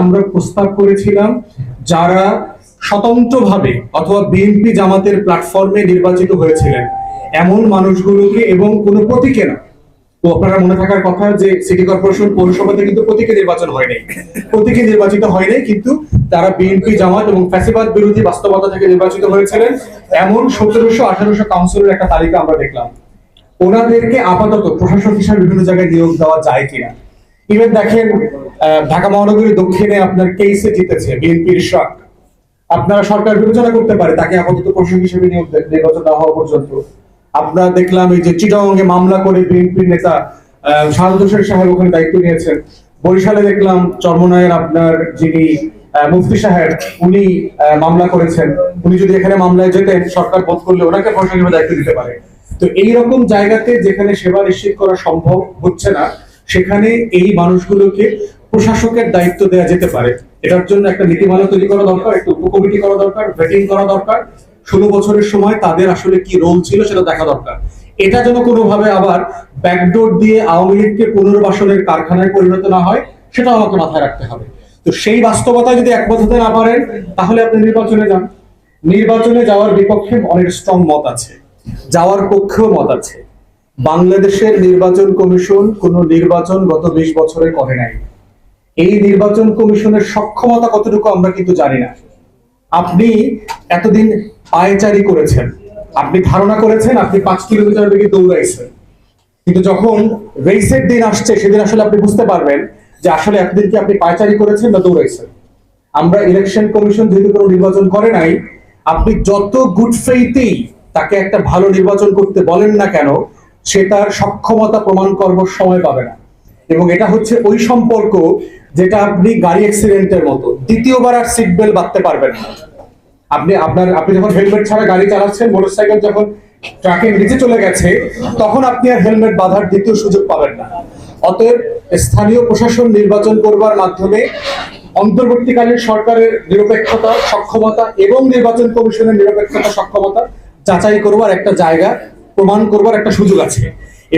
আমরা প্রস্তাব করেছিলাম যারা স্বতন্ত্রভাবে অথবা বিএনপি জামাতের প্ল্যাটফর্মে নির্বাচিত হয়েছিলেন। এমন মানুষগুলোকে এবং কোনো প্রতীকে না। তো আপনারা মনে থাকার কথা যে সিটি কর্পোরেশন পৌরসভাতে কিন্তু প্রতীকে নির্বাচন হয় নাই। প্রতীকে নির্বাচিত হয় নাই, কিন্তু তারা বিএনপি জামাত এবং ফ্যাসিবাদ বিরোধী বাস্তবতা থেকে নির্বাচিত হয়েছিলেন। এমন সতেরোশো আঠারোশো কাউন্সিলের একটা তালিকা আমরা দেখলাম। ওনাদেরকে আপাতত প্রশাসক হিসাবে বিভিন্ন জায়গায় নিয়োগ দেওয়া যায় কিনা। ইভেন দেখেন ঢাকা মহানগরী দক্ষিণে আপনার কেসে জিতেছে বিএনপির শাক। আপনারা সরকার বিবেচনা করতে পারে, তাকে আপাতত প্রশাসক হিসেবে নিয়োগ নির্বাচন না হওয়া পর্যন্ত। আপনারা দেখলাম এই যে চিটাঙ্গে মামলা করে বিএনপির নেতা হোসেন সাহেব ওখানে দায়িত্ব নিয়েছেন। বরিশালে দেখলাম চর্মনায়ের আপনার যিনি মুফতি সাহেব, উনি মামলা করেছেন। উনি যদি এখানে মামলায় যেতেন সরকার বোধ করলে ওনাকে প্রশাসক হিসেবে দায়িত্ব দিতে পারে। তো এই রকম জায়গাতে যেখানে সেবা নিশ্চিত করা সম্ভব হচ্ছে না সেখানে এই মানুষগুলোকে প্রশাসকের দায়িত্ব দেওয়া যেতে পারে। এটার জন্য একটা নীতিমালা তৈরি করা দরকার, একটা উপকমিটি করা দরকার ভেটিং করা দরকার। ষোলো বছরের সময় তাদের আসলে কি রোল ছিল সেটা দেখা দরকার। এটা যেন কোনোভাবে আবার ব্যাকডোর দিয়ে আওয়ামী লীগকে পুনর্বাসনের কারখানায় পরিণত না হয়, সেটা আমাকে মাথায় রাখতে হবে। তো সেই বাস্তবতায় যদি একমত হতে না পারেন, তাহলে আপনি নির্বাচনে যান। নির্বাচনে যাওয়ার বিপক্ষে অনেক স্ট্রং মত আছে। যাওয়ার পক্ষেও মত আছে। বাংলাদেশের নির্বাচন কমিশন কোন নির্বাচন গত বিশ বছরে করে নাই। এই নির্বাচন কমিশনের সক্ষমতা কতটুকু আমরা কিন্তু জানি না। আপনি এতদিন পায়চারি করেছেন। আপনি ধারণা করেছেন আপনি পাঁচ কিলোমিটার বেগে দৌড়াইছেন। কিন্তু যখন রেসের দিন আসছে, সেদিন আসলে আপনি বুঝতে পারবেন যে আসলে এতদিন কি আপনি পায়চারি করেছেন না দৌড়াইছেন। আমরা ইলেকশন কমিশন যেহেতু কোনো নির্বাচন করে নাই, আপনি যত গুড ফেইতেই তাকে একটা ভালো নির্বাচন করতে বলেন না কেন সে তার সক্ষমতা প্রমাণ করবার সময় পাবে না। এবং এটা হচ্ছে ওই সম্পর্ক যেটা আপনি গাড়ি অ্যাক্সিডেন্টের মতো, দ্বিতীয়বার আর সিট বেল্ট বাঁধতে পারবেন না। আপনি আপনার, আপনি যখন হেলমেট ছাড়া গাড়ি চালাচ্ছেন মোটরসাইকেল যখন ট্রাকের নিচে চলে গেছে, তখন আপনি আর হেলমেট বাঁধার দ্বিতীয় সুযোগ পাবেন না। অতএব স্থানীয় প্রশাসন নির্বাচন করবার মাধ্যমে অন্তর্বর্তীকালীন সরকারের নিরপেক্ষতা, সক্ষমতা এবং নির্বাচন কমিশনের নিরপেক্ষতা, সক্ষমতা যাচাই করবার একটা জায়গা প্রমাণ করবার একটা সুযোগ আছে।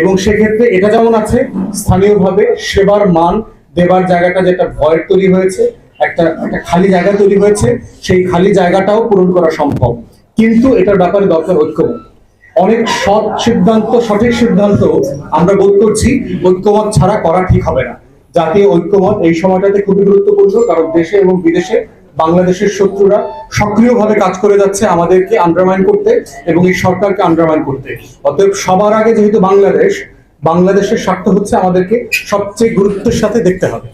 এবং সেক্ষেত্রে এটা যেমন আছে, স্থানীয়ভাবে সেবার মান দেবার জায়গাটা যেটা ভয়ের তৈরি হয়েছে, একটা একটা খালি জায়গা তৈরি হয়েছে, সেই খালি জায়গাটাও পূরণ করা সম্ভব। কিন্তু এটার ব্যাপারে দরকার ঐক্যমত অনেক সৎ সিদ্ধান্ত, সঠিক সিদ্ধান্ত আমরা বোধ করছি ঐক্যমত ছাড়া করা ঠিক হবে না। জাতীয় ঐক্যমত এই সময়টাতে খুবই গুরুত্বপূর্ণ, কারণ দেশে এবং বিদেশে বাংলাদেশের শত্রুরা সক্রিয়ভাবে কাজ করে যাচ্ছে আমাদেরকে আন্ডারমাইন করতে এবং এই সরকারকে আন্ডারমাইন করতে। অতএব সবার আগে যেহেতু বাংলাদেশ, বাংলাদেশের স্বার্থ হচ্ছে আমাদেরকে সবচেয়ে গুরুত্বের সাথে দেখতে হবে।